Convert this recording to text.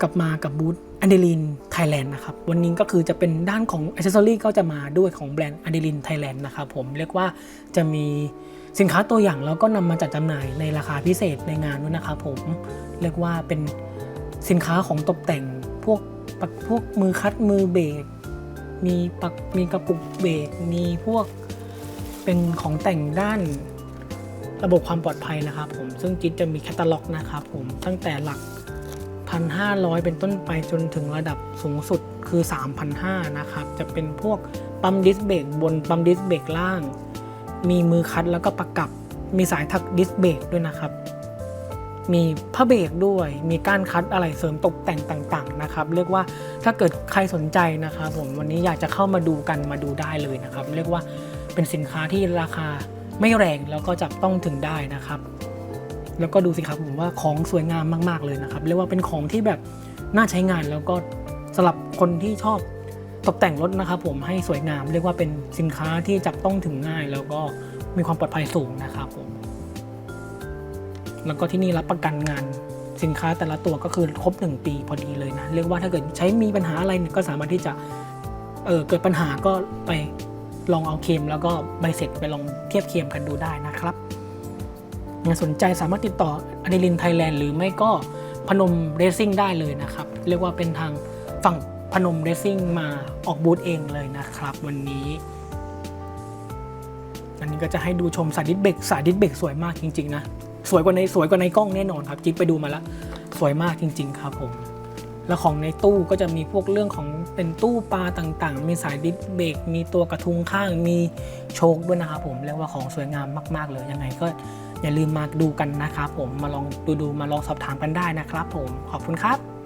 กลับมากับบูธอันเดลินไทยแลนด์นะครับ วันนี้ก็คือจะเป็นด้านของอ c เซ s ซอรี่ก็จะมาด้วยของแบรนด์อันเดลินไทยแลนด์นะครับผมเรียกว่าจะมีสินค้าตัวอย่างแล้วก็นำมาจัดจำหน่ายในราคาพิเศษในงานด้วยนะครับผมเรียกว่าเป็นสินค้าของตกแต่งพวกปักพวกมือคัดมือเบรกมีปักมีกระปุกเบรกมีพวกเป็นของแต่งด้านระบบความปลอดภัยนะครับผมซึ่งจิ๊ดจะมีแคตตาล็อกนะครับผมตั้งแต่หลัก 1,500 เป็นต้นไปจนถึงระดับสูงสุดคือ 3,500 นะครับ จะเป็นพวกปั๊มดิสเบรกบนปั๊มดิสเบรกล่าง มีมือคัดแล้วก็ประกับ มีสายทักดิสเบรกด้วยนะครับ มีผ้าเบรกด้วย มีก้านคัดอะไรเสริมตกแต่งต่างๆนะครับ เรียกว่าถ้าเกิดใครสนใจนะครับผมวันนี้อยากจะเข้ามาดูกันมาดูได้เลยนะครับ เรียกว่าเป็นสินค้าที่ราคาไม่แรงแล้วก็จับต้องถึงได้นะครับ แล้วก็ดูสิครับผมว่าของสวยงามมาก ๆเลยนะครับเรียกว่าเป็นของที่แบบน่าใช้งานแล้วก็สำหรับคนที่ชอบตกแต่งรถนะครับผมให้สวยงาม เรียกว่าเป็นสินค้าที่จับต้องถึงง่าย แล้วก็มีความปลอดภัยสูงนะครับผมแล้วก็ที่นี่รับประกันงานสินค้าแต่ละตัวก็คือครบ 1 ปีพอดีเลยนะ เรียกว่าถ้าเกิดใช้มีปัญหาอะไรก็สามารถที่จะเออเกิดปัญหาก็ไปลองเอาเคมแล้วก็ใบเสร็จไปลองเทียบเคียงกันดูได้นะครับ สนใจสามารถติดต่ออนิลินไทยแลนด์หรือไม่ก็พนมเรซซิ่งได้เลยนะครับ เรียกว่าเป็นทางฝั่งพนมเรซซิ่งมาออกบูธเองเลยนะครับ วันนี้ อันนี้ก็จะให้ดูชมสาดิสเบรกสาดิสเบรกสวยมากจริง ๆ นะ สวยกว่าในสวยกว่าในกล้องแน่นอนครับจิ๊บไปดูมาแล้ว สวยมากจริง ๆ ครับผม แล้วของในตู้ก็จะมีพวกเรื่องของเป็นตู้ปลาต่างๆ มีสายดิสเบรกมีตัวกระทุงข้าง มีโชคด้วยนะครับผมเรียกว่าของสวยงามมาก ๆ เลย ยังไงก็อย่าลืมมาดูกันนะครับผม มาลองดูดูๆมาลองสอบถามกันได้นะครับผม ขอบคุณครับ